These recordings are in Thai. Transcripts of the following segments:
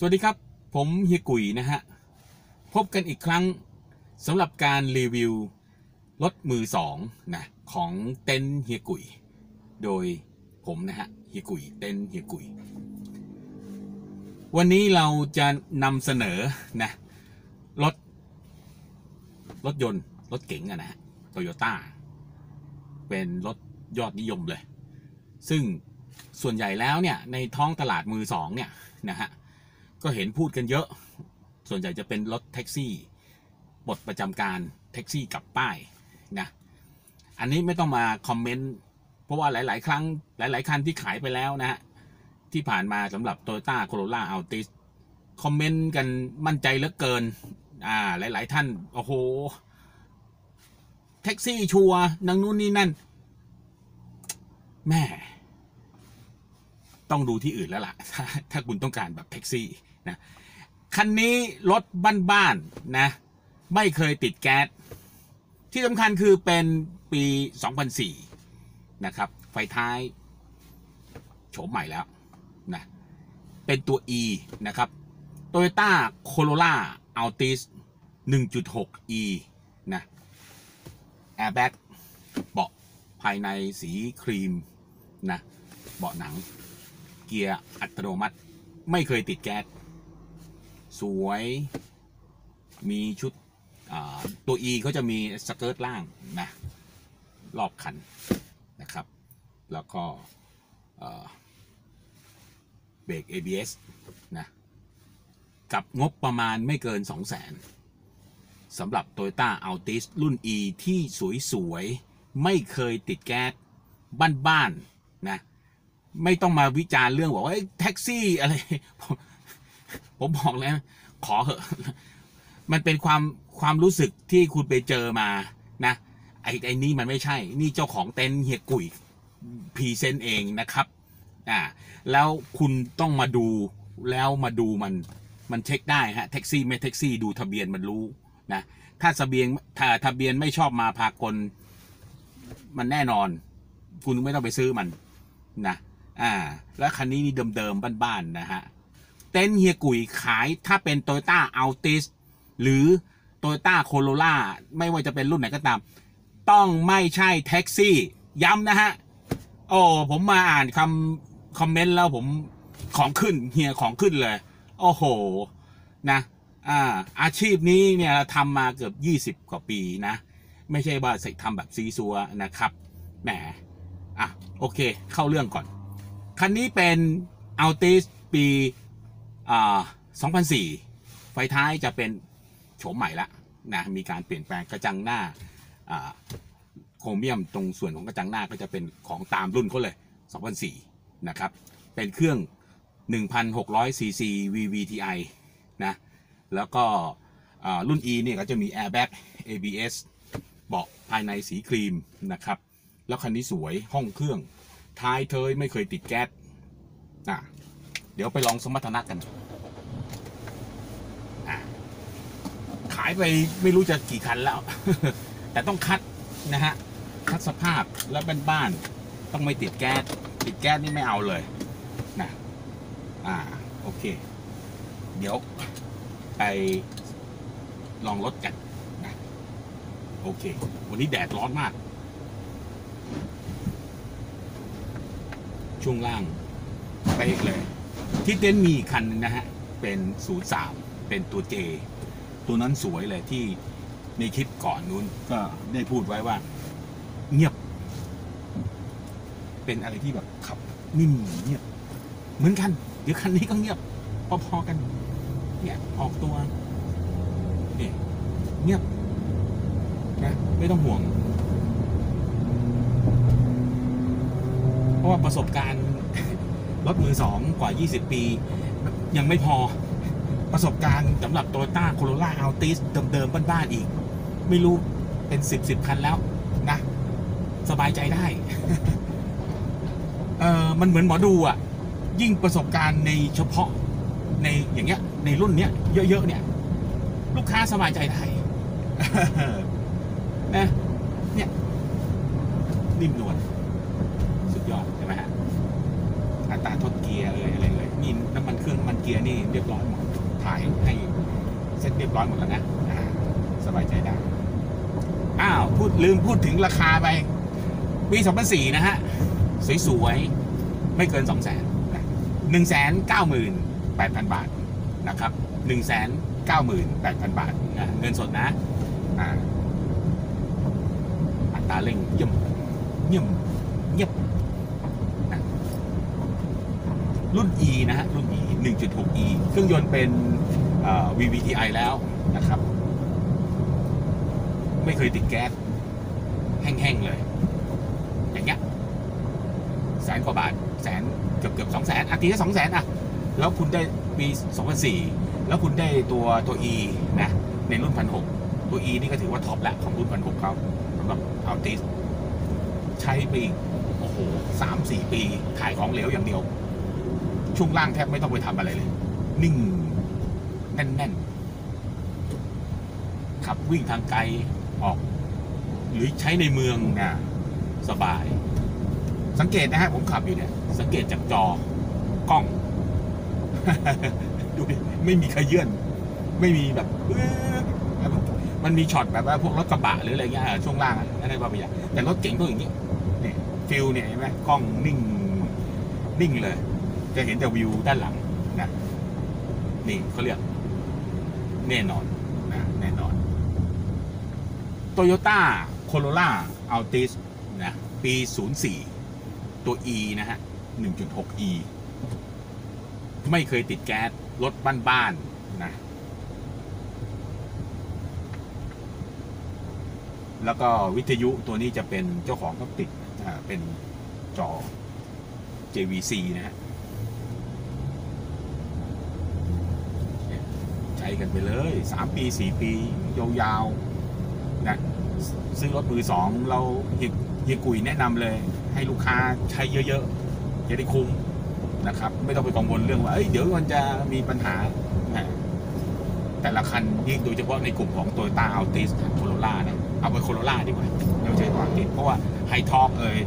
สวัสดีครับ ผมเฮียกุยนะฮะ พบกันอีกครั้งสำหรับการรีวิวรถมือสองนะของเต็นเฮียกุย โดยผมนะฮะเฮียกุยเต็นเฮียกุย วันนี้เราจะนำเสนอนะรถรถยนต์รถเก๋งอะนะฮะโตโยต้าเป็นรถยอดนิยมเลย ซึ่งส่วนใหญ่แล้วเนี่ยในท้องตลาดมือสองเนี่ยนะฮะ ก็เห็นพูดกันเยอะ ส่วนใหญ่จะเป็นรถแท็กซี่บทประจำการแท็กซี่กับป้ายนะอันนี้ไม่ต้องมาคอมเมนต์เพราะว่าหลาย ๆ ครั้งหลาย ๆ คันที่ขายไปแล้วนะฮะที่ผ่านมาสำหรับ Toyota Corolla Altis คอมเมนต์กันมั่นใจเหลือเกิน อ่า หลาย ๆ ท่าน โอ้โห แท็กซี่ชัวร์นังนู้นนี่นั่น แม่ ต้องดูที่อื่นแล้วล่ะ ถ้าถ้าคุณต้องการแบบแท็กซี่ นะคันนี้รถบ้านๆนะ ไม่เคยติดแก๊ส ที่สำคัญคือเป็นปี 2004 นะครับ ไฟท้ายโฉมใหม่แล้วนะเป็นตัว E นะครับ Toyota Corolla Altis 1.6 E นะ Airbag เบาะภายในสีครีมนะเบาะหนัง เกียร์อัตโนมัติ ไม่เคยติดแก๊ส สวย มีชุดตัว E เขาจะมีสเกิร์ตล่างนะรอบคันนะครับ แล้วก็เบรก ABS นะกับงบประมาณไม่เกิน 2 0 0 0 0 0สำหรับ Toyota Altis รุ่น E ที่สวยๆ ไม่เคยติดแก๊สบ้านๆนะไม่ต้องมาวิจารณ์เรื่องบอกว่าแท็กซี่อะไร ผมบอกแล้วขอเหอะมันเป็นความความรู้สึกที่คุณไปเจอมานะ ไอ้ไอ้นี่มันไม่ใช่ นี่เจ้าของเต็นท์เฮียกุยพรีเซนต์เองนะครับอ่าแล้วคุณต้องมาดูแล้วมาดูมันมันเช็คได้ฮะแท็กซี่ไม่แท็กซี่ดูทะเบียนมันรู้นะถ้าทะเบียนถ้าทะเบียนไม่ชอบมาพากลมันแน่นอน คุณไม่ต้องไปซื้อมันนะอ่า แล้วคันนี้นี่เดิมๆบ้านๆนะฮะ เต็นท์เฮียกุยขายถ้าเป็น Toyota Altis หรือ Toyota Corolla ไม่ว่าจะเป็นรุ่นไหนก็ตาม ต้องไม่ใช่แท็กซี่ ย้ำนะฮะ โอ้ผมมาอ่านคำคอมเมนต์แล้วผมของขึ้นเฮียของขึ้นเลย โอ้โห นะอ่าอาชีพนี้เนี่ยทำมาเกือบ 20 กว่าปีนะ ไม่ใช่ว่าทำแบบซีซัวนะครับ แหม อะ โอเค เข้าเรื่องก่อน คันนี้เป็น Altis ปี 2004 ไฟท้ายจะเป็นโฉมใหม่ละนะมีการเปลี่ยนแปลงกระจังหน้าโครเมียมตรงส่วนของกระจังหน้าก็จะเป็นของตามรุ่นเขาเลย 2004 นะครับ เป็นเครื่อง 1,600 cc VVTi นะแล้วก็รุ่น E เนี่ยก็จะมี airbag ABS เบาะภายในสีครีมนะครับ แล้วคันนี้สวยห้องเครื่อง ท้ายเทยไม่เคยติดแก๊สอะ เดี๋ยวไปลองสมรรถนะกันขายไปไม่รู้จะกี่คันแล้ว แต่ต้องคัดนะฮะ คัดสภาพแล้วเป็นบ้านต้องไม่ติดแก๊สติดแก๊สนี่ไม่เอาเลยนะอ่าโอเค เดี๋ยวไปลองรถกันนะโอเค วันนี้แดดร้อนมาก ช่วงล่างไปอีกเลย ที่เต็นมีคันนึงนะฮะ เป็น03เป็นตัวเจ ตัวนั้นสวยเลยที่ในคลิปก่อนนู้นก็ได้พูดไว้ว่า เงียบ เป็นอะไรที่แบบขับนิ่มเงียบ เหมือนกัน เดี๋ยวคันนี้ก็เงียบ พอๆกัน เนี่ยออกตัวเนี่ยเงียบนะไม่ต้องห่วง เพราะว่าประสบการณ์ รถมือสองกว่า 20 ปี ยังไม่พอประสบการณ์สำหรับ Toyota Corolla Altis เดิมๆบ้านๆอีก ไม่รู้เป็น10 10คันแล้วนะ สบายใจได้ เออมันเหมือนหมอดูอะ ยิ่งประสบการณ์ในเฉพาะในอย่างเงี้ย ในรุ่นเนี้ยเยอะๆเนี่ย ลูกค้าสบายใจได้นะเนี่ยนิ่มนวล ลืมพูดถึงราคาไปปี2004นะฮะ สวยๆ ไม่เกิน 2 0 0 0 0 0นะ198,000 บาทนะครับ 198,000 บาทนะเงินสดนะอ่าอัตราเร่งเยี่ยมเยี่ยมเงียบนะรุ่น E นะฮะ รุ่น E 1.6 E เครื่องยนต์เป็น VVTi แล้วนะครับ ไม่เคยติดแก๊ส แห้งๆเลย อย่างเงี้ยแสนกว่าบาทแสนเกือบเกือบสองแสนอะตีได้สองแสนอะแล้วคุณได้ปี2004แล้วคุณได้ตัวตัว E นะในรุ่นพันหกตัว E นี่ก็ถือว่าท็อปล้วของรุ่นพันหกเขาสำหรับอัลติสใช้ไปอีกโอ้โหสามสี่ปีขายของเหลวอย่างเดียว ช่วงล่างแทบไม่ต้องไปทำอะไรเลย นิ่ง แน่นๆขับวิ่งทางไกลออก หรือใช้ในเมืองนะสบาย สังเกตนะฮะผมขับอยู่เนี่ย สังเกตจากจอกล้อง ดูดิไม่มีขยื่นไม่มีแบบเอ๊ะมันมีช็อตแบบว่าพวกรถกระบะหรืออะไรเงี้ยเออช่วงล่างอะนั่นได้ว่าไปอย่างแต่รถเก๋งต้องอย่างนี้นี่ฟิลเนี่ยเห็นไหมกล้องนิ่งนิ่งเลย จะเห็นแต่วิวด้านหลังนะนี่เขาเรียกแน่นอนนะแน่นอนโตโยต้า โคโรล่าอัลติสนะปี 04 ตัว E นะฮะ 1.6 E ไม่เคยติดแก๊ส รถบ้านๆนะ แล้วก็วิทยุตัวนี้จะเป็นเจ้าของก็ติดอ่าเป็นจอ JVC นะฮะใช้กันไปเลย 3 ปี 4 ปี ยาวๆนะ ซื้อรถมือสองเราเฮียกุยแนะนำเลย ให้ลูกค้าใช้เยอะๆจะได้คุ้มนะครับ ไม่ต้องไปกังวลเรื่องว่าเอ้ยเดี๋ยวมันจะมีปัญหา แต่ละคันยิ่งโดยเฉพาะในกลุ่มของ t o y ต้าอัลติสโคโรล่านะเอาไปโคโรล่าดีกว่าไม่ใช่ตัวอัลติสเพราะว่าไฮทอกเอ่ย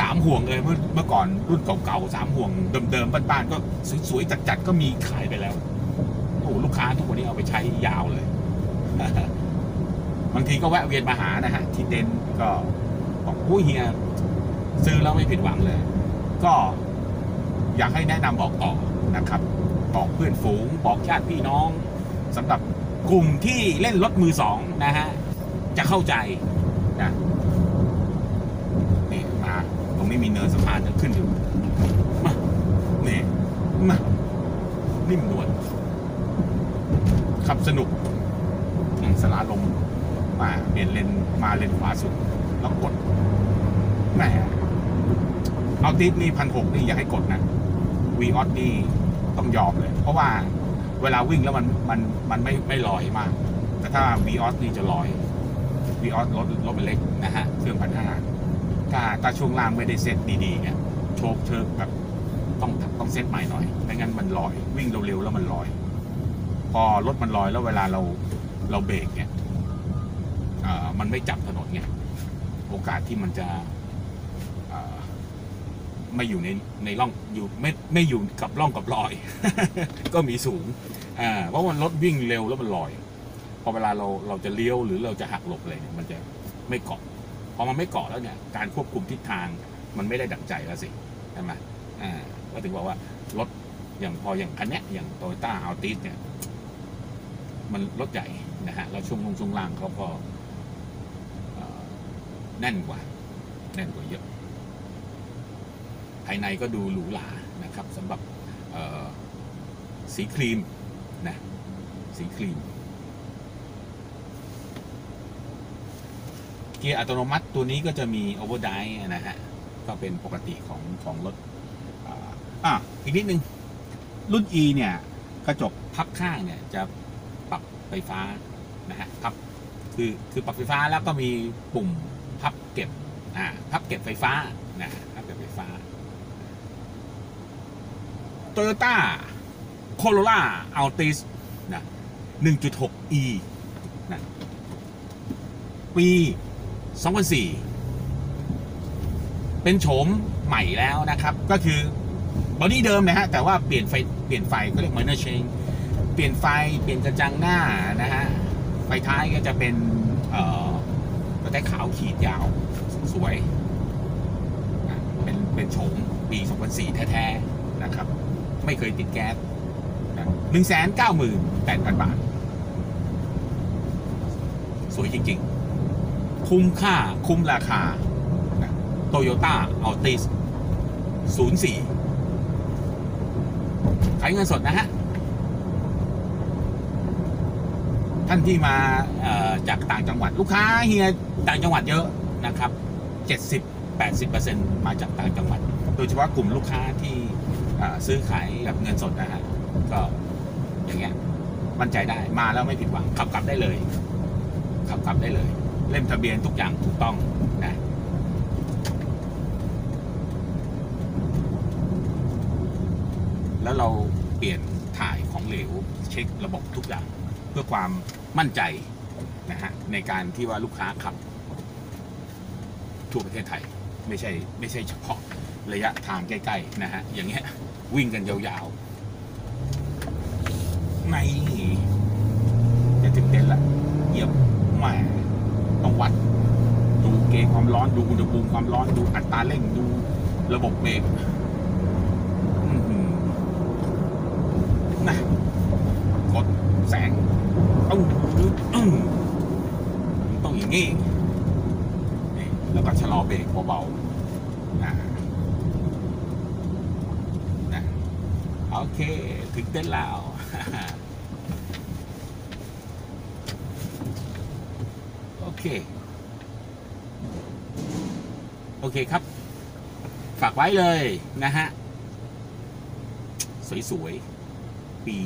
สามห่วงเอ่ยเมื่อเมื่อก่อนรุ่นเก่าๆสามห่วงเดิมๆบ้านๆก็สวยๆจัดๆก็มีขายไปแล้วโอ้ลูกค้าทุกวันนี้เอาไปใช้ยาวเลย บางทีก็แวะเวียนมาหานะฮะที่เต็นก็บอกโอ้ยเฮียซื้อแล้วไม่ผิดหวังเลย ก็อยากให้แนะนำบอกต่อนะครับ บอกเพื่อนฝูง บอกญาติพี่น้องสำหรับกลุ่มที่เล่นรถมือสองนะฮะจะเข้าใจนะนี่มาตรงนี้มีเนินสะพานจะขึ้นอยู่มานี่มานิ่มนวลขับสนุกสลาลง มาเปลี่ยนเลนมาเลนขวาสุด แล้วกดแหมเอาติสนี่พันหกนี่อย่าให้กดนะวีออสนี่ต้องยอมเลย เพราะว่าเวลาวิ่งแล้วมันมันมันไม่ไม่ลอยมาก แต่ถ้าวีออสนี่จะลอยวีออสรถรถมันเล็กนะฮะเครื่องพันห้าถ้าถ้าช่วงล่างไม่ได้เซ็ตดีๆเนี่ยโชคเชิกแบบต้องต้องเซ็ตใหม่หน่อยไม่งั้นมันลอย วิ่งเร็วๆแล้วมันลอย พอรถมันลอยแล้วเวลาเราเราเบรกเนี่ย มันไม่จับถนนไงโอกาสที่มันจะไม่อยู่ในในร่องอยู่ไม่ไม่อยู่กับร่องกับรอย ก็มีสูงอ่าเพราะมันรถวิ่งเร็วแล้วมันลอย พอเวลาเราเราจะเลี้ยวหรือเราจะหักหลบอะไรเนี่ยมันจะไม่เกาะพอมันไม่เกาะแล้วเนี่ยการควบคุมทิศทางมันไม่ได้ดั่งใจแล้วสิใช่ไหมอ่าก็ถึงบอกว่ารถอย่างพออย่างคันนี้อย่างโตโยต้าอัลติสเนี่ย มันรถใหญ่นะฮะแล้วช่วงลงช่วงล่างเขาก็เอ่อ แน่นกว่า แน่นกว่าเยอะ ภายในก็ดูหรูหรานะครับสำหรับสีครีมนะสีครีม เกียร์อัตโนมัติตัวนี้ก็จะมีโอเวอร์ไดนะฮะ ก็เป็นปกติของของรถอ่าอะอีกนิดนึง รุ่น E เนี่ย กระจกพับข้างเนี่ย จะปรับไฟฟ้านะฮะพับคือคือปรับไฟฟ้าแล้วก็มีปุ่ม พับเก็บไฟฟ้านะพับเก็บไฟฟ้าโตโยต้าโคโรล่าอัลติสนะ 1.6e นะปี 2004 เป็นโฉมใหม่แล้วนะครับ ก็คือบอดี้เดิมนะฮะ แต่ว่าเปลี่ยนไฟ เปลี่ยนไฟก็เรียก minor change เปลี่ยนไฟ เปลี่ยนกระจังหน้านะฮะ ไฟท้ายก็จะเป็น เอ่อ กระแตขาวขีดยาว สวย เป็นเป็นโฉมปี 2004 แท้ๆนะครับ ไม่เคยติดแก๊สหนึ่งแสนเก้าหมื่นแปดพันบาท สวยจริงๆ คุ้มค่าคุ้มราคาโตโยต้าอัลติส04ขายเงินสดนะฮะ ท่านที่มาจากต่างจังหวัดลูกค้าเฮียต่างจังหวัดเยอะนะครับ 70-80%มาจากต่างจังหวัด โดยเฉพาะกลุ่มลูกค้าที่ซื้อขายแบบเงินสดนะฮะก็อย่างเงี้ยมั่นใจได้มาแล้วไม่ผิดหวังขับกลับได้เลย ขับกลับได้เลย เล่มทะเบียนทุกอย่างถูกต้องนะแล้วเราเปลี่ยนถ่ายของเหลวเช็คระบบทุกอย่าง เพื่อความมั่นใจนะฮะในการที่ว่าลูกค้าขับ ทั่วประเทศไทย ไม่ใช่ไม่ใช่เฉพาะระยะทางใกล้ๆนะฮะอย่างเงี้ยวิ่งกันยาวๆในจะถึงเต้นละเยียมแหมาต้องวัด ดูเกณฑ์ความร้อนดูอุณหภูมิความร้อนดูอัตราเร่งดูระบบเบรกนะกดแสงต้องอื้อต้องอย่างงี้นี่แล้วก็ชะลอ เบรกเบาๆนะนะโอเค ถึงเต้นแล้วโอเค โอเคครับ ฝากไว้เลยนะฮะ สวยๆ ปี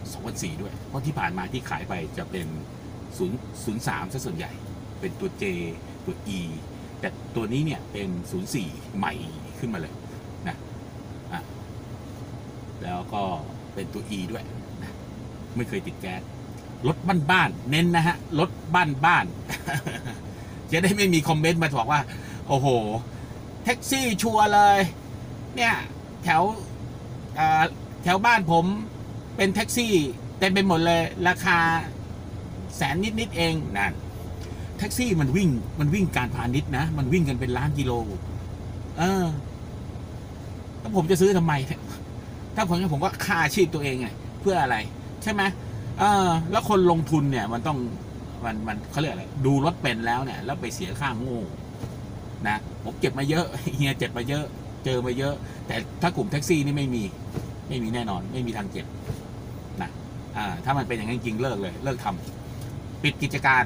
2004 ด้วย เพราะที่ผ่านมาที่ขายไปจะเป็น 0 03ซะส่วนใหญ่ เป็นตัว J ตัว E แต่ตัวนี้เนี่ยเป็น 04 ใหม่ขึ้นมาเลยนะอะแล้วก็เป็นตัว E ด้วยนะไม่เคยติดแก๊สรถบ้านๆเน้นนะฮะรถบ้านๆจะได้ไม่มีคอมเมนต์มาบอกว่า โอ้โห แท็กซี่ชัวร์เลย เนี่ยแถวแถวบ้านผมเป็นแท็กซี่เต็มไปหมดเลย ราคาแสนนิด ๆ เองนั่น แท็กซี่มันวิ่ง มันวิ่งการพาณิชย์นะ มันวิ่งกันเป็นล้านกิโล เออแล้วผมจะซื้อทำไม ถ้าผมผมก็ค่าอาชีพตัวเองไงเพื่ออะไร ใช่ไหมเออ แล้วคนลงทุนเนี่ย มันต้องมันมันเขาเรียกอะไรดูรถเป็นแล้วเนี่ย แล้วไปเสียค่าโง่นะผมเจ็บมาเยอะเฮียเจ็บมาเยอะ เจอมาเยอะ แต่ถ้ากลุ่มแท็กซี่นี่ไม่มี ไม่มีแน่นอน ไม่มีทางเจ็บนะอ่าถ้ามันเป็นอย่างนั้นจริงเลิกเลย เลิกทำ ปิดกิจการ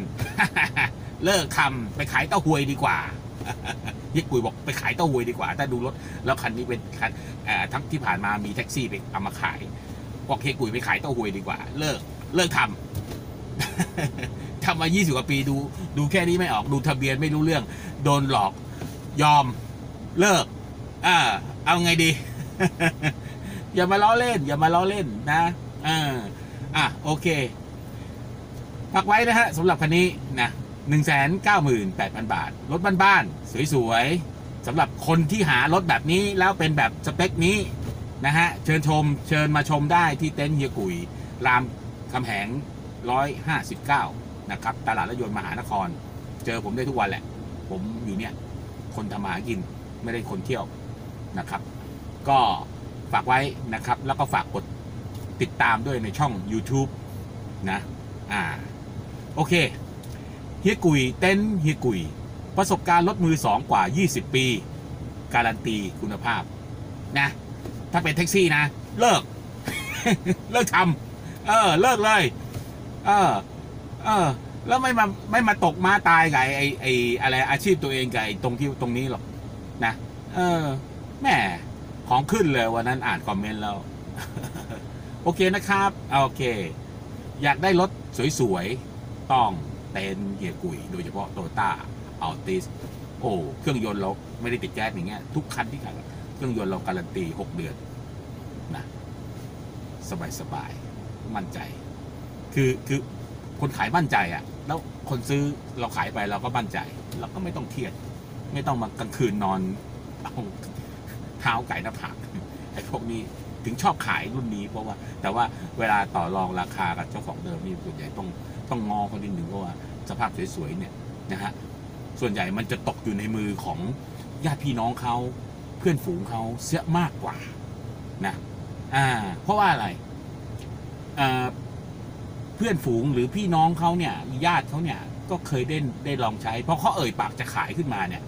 เลิกทำไปขายเต้าหวยดีกว่ายิ่กุยบอกไปขายเต้าหวยดีกว่า ถ้าดูรถ แล้วคันนี้เป็นคันทั้งที่ผ่านมามีแท็กซี่ไปเอามาขายบอกเฮียกุยไปขายเต้าหวยดีกว่า เลิกเลิกทำทำมา 20 กว่าปีดู ดูแค่นี้ไม่ออกดูทะเบียนไม่รู้เรื่อง โดนหลอกยอมเลิกเอ่าเอาไงดี อย่ามาล้อเล่น อย่ามาล้อเล่นนะอ่าอะโอเค พักไว้นะฮะสำหรับคันนี้นะหนึ่งแสนเก้าหมื่นแปดพันบาท รถบ้านๆสวยๆสำหรับคนที่หารถแบบนี้แล้วเป็นแบบสเปคนี้นะฮะเชิญชมเชิญมาชมได้ที่เต็นท์เฮียกุยรามคำแหง 159 นะครับ ตลาดรถยนต์มหานคร เจอผมได้ทุกวันแหละ ผมอยู่เนี่ย คนทำมาหากินไม่ได้คนเที่ยวนะครับ ก็ฝากไว้นะครับ แล้วก็ฝากกดติดตามด้วยในช่อง YouTube นะ อ่า โอเคเฮียกุยเต้นเฮียกุย ประสบการณ์รถมือสองกว่า 20 ปี การันตีคุณภาพ นะ ถ้าเป็นแท็กซี่นะ เลิก เลิกทำเออ เลิกเลย เออ เออ แล้วไม่มาไม่มาตกมาตายกับไอไอไออะไรอาชีพตัวเองกับไอตรงที่ตรงนี้หรอกนะเออแม่ของขึ้นเลยวันนั้นอ่านคอมเมนต์แล้ว โอเคนะครับ โอเค อยากได้รถสวยๆ ต้องเต็นเฮียกุย โดยเฉพาะโตต้าอัลติสโอ้เครื่องยนต์เราไม่ได้ติดแก๊สอย่างเงี้ยทุกคันที่ขายเครื่องยนต์เราการันตี 6 เดือนนะสบายๆมั่นใจ คือคือคนขายมั่นใจอะ่ะ แล้วคนซื้อเราขายไปเราก็มั่นใจ เราก็ไม่ต้องเครียด ไม่ต้องมากลางคืนนอนเอาเท้าไก่หน้าผากไอ้พวกนี้ถึงชอบขายรุ่นนี้เพราะว่า แต่ว่าเวลาต่อรองราคากับเจ้าของเดิมนี่ส่วนใหญ่ต้อง ต้องงอเขานิดหนึ่งเพราะว่าสภาพสวยๆเนี่ยนะฮะส่วนใหญ่มันจะตกอยู่ในมือของญาติพี่น้องเขาเพื่อนฝูงเขาเสียมากกว่านะอ่าเพราะว่าอะไรอ่าเพื่อนฝูงหรือพี่น้องเขาเนี่ยญาติเขาเนี่ยก็เคยได้ได้ลองใช้ เพราะเขาเอ่ยปากจะขายขึ้นมาเนี่ย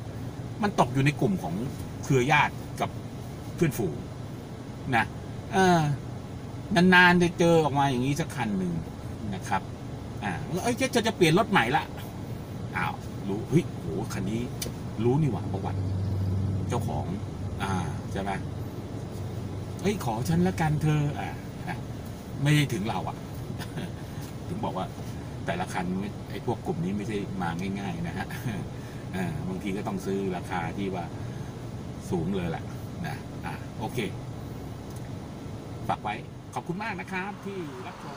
มันตกอยู่ในกลุ่มของเครือญาติกับเพื่อนฝูงนะเออนานๆจะเจอออกมาอย่างนี้สักคันหนึ่งนะครับ อ่าแล้วเอ้ยจะจะจะเปลี่ยนรถใหม่ละอ้าวรู้เฮ้ยโหคันนี้รู้นี่หว่าประวัติ เจ้าของ อ่าใช่ไหมเฮ้ยขอฉันละกันเธออ่าไม่ได้ถึงเราอะ ถึงบอกว่า แต่ละคันไม่ไอ้พวกกลุ่มนี้ไม่ใช่มาง่าย ๆ นะฮะอ่าบางทีก็ต้องซื้อราคาที่ว่าสูงเลยแหละนะอ่าโอเคฝากไว้ขอบคุณมากนะครับที่รับชม